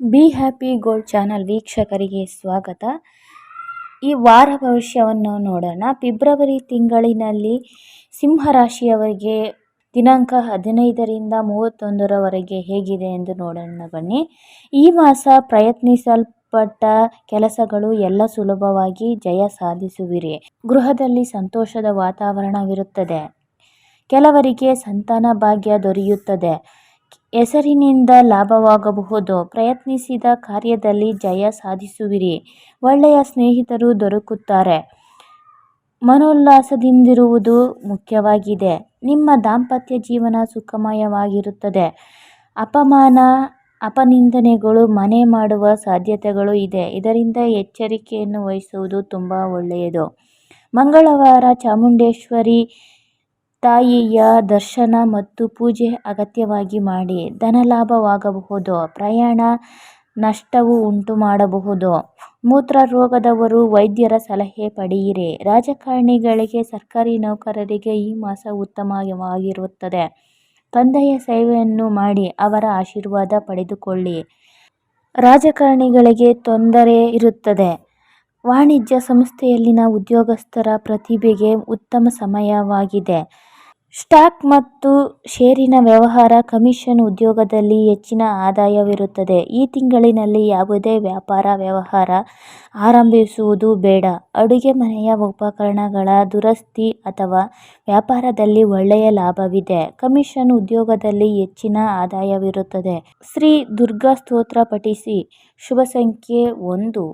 Be happy gold channel ವೀಕ್ಷಕರಿಗೆ ಸ್ವಾಗತ. ಈ ವಾರ ಭವಿಷ್ಯವನ್ನು ನೋಡೋಣ. ಫೆಬ್ರವರಿ ತಿಂಗಳಿನಲ್ಲಿ ಸಿಂಹರಾಶಿಯವರಿಗೆ ದಿನಾಂಕ ಹದಿನೈದರಿಂದ ಮೂವತ್ತೊಂದರವರೆಗೆ ಹೇಗಿದೆ ಎಂದು ನೋಡೋಣ ಬನ್ನಿ. ಈ ಮಾಸ ಪ್ರಯತ್ನಿಸಲ್ಪಟ್ಟ ಕೆಲಸಗಳು ಎಲ್ಲ ಸುಲಭವಾಗಿ ಜಯ ಸಾಧಿಸುವಿರಿ. ಗೃಹದಲ್ಲಿ ಸಂತೋಷದ ವಾತಾವರಣವಿರುತ್ತದೆ. ಕೆಲವರಿಗೆ ಸಂತಾನ ಭಾಗ್ಯ ದೊರೆಯುತ್ತದೆ. ಹೆಸರಿನಿಂದ ಲಾಭವಾಗಬಹುದು. ಪ್ರಯತ್ನಿಸಿದ ಕಾರ್ಯದಲ್ಲಿ ಜಯ ಸಾಧಿಸುವಿರಿ. ಒಳ್ಳೆಯ ಸ್ನೇಹಿತರು ದೊರಕುತ್ತಾರೆ. ಮನೋಲ್ಲಾಸದಿಂದಿರುವುದು ಮುಖ್ಯವಾಗಿದೆ. ನಿಮ್ಮ ದಾಂಪತ್ಯ ಜೀವನ ಸುಖಮಯವಾಗಿರುತ್ತದೆ. ಅಪಮಾನ, ಅಪನಿಂದನೆಗಳು ಮನೆ ಮಾಡುವ ಸಾಧ್ಯತೆಗಳು ಇದೆ. ಇದರಿಂದ ಎಚ್ಚರಿಕೆಯನ್ನು ವಹಿಸುವುದು ತುಂಬ ಒಳ್ಳೆಯದು. ಮಂಗಳವಾರ ಚಾಮುಂಡೇಶ್ವರಿ ತಾಯಿಯ ದರ್ಶನ ಮತ್ತು ಪೂಜೆ ಅಗತ್ಯವಾಗಿ ಮಾಡಿ. ಧನಲಾಭವಾಗಬಹುದು? ಪ್ರಯಾಣ ನಷ್ಟವು ಉಂಟು ಮಾಡಬಹುದು ಮೂತ್ರ ರೋಗದವರು ವೈದ್ಯರ ಸಲಹೆ ಪಡೆಯಿರಿ. ರಾಜಕಾರಣಿಗಳಿಗೆ, ಸರ್ಕಾರಿ ನೌಕರರಿಗೆ ಈ ಮಾಸ ಉತ್ತಮವಾಗಿರುತ್ತದೆ. ತಂದೆಯ ಸೇವೆಯನ್ನು ಮಾಡಿ ಅವರ ಆಶೀರ್ವಾದ ಪಡೆದುಕೊಳ್ಳಿ. ರಾಜಕಾರಣಿಗಳಿಗೆ ತೊಂದರೆ ಇರುತ್ತದೆ. ವಾಣಿಜ್ಯ ಸಂಸ್ಥೆಯಲ್ಲಿನ ಉದ್ಯೋಗಸ್ಥರ ಪ್ರತಿಭೆಗೆ ಉತ್ತಮ ಸಮಯವಾಗಿದೆ. ಸ್ಟಾಕ್ ಮತ್ತು ಷೇರಿನ ವ್ಯವಹಾರ ಕಮಿಷನ್ ಉದ್ಯೋಗದಲ್ಲಿ ಹೆಚ್ಚಿನ ಆದಾಯವಿರುತ್ತದೆ. ಈ ತಿಂಗಳಿನಲ್ಲಿ ಯಾವುದೇ ವ್ಯಾಪಾರ ವ್ಯವಹಾರ ಆರಂಭಿಸುವುದು ಬೇಡ. ಅಡುಗೆ ಮನೆಯ ಉಪಕರಣಗಳ ದುರಸ್ತಿ ಅಥವಾ ವ್ಯಾಪಾರದಲ್ಲಿ ಒಳ್ಳೆಯ ಲಾಭವಿದೆ. ಕಮಿಷನ್ ಉದ್ಯೋಗದಲ್ಲಿ ಹೆಚ್ಚಿನ ಆದಾಯವಿರುತ್ತದೆ. ಶ್ರೀ ದುರ್ಗಾ ಸ್ತೋತ್ರ ಪಠಿಸಿ. ಶುಭ ಸಂಖ್ಯೆ ಒಂದು.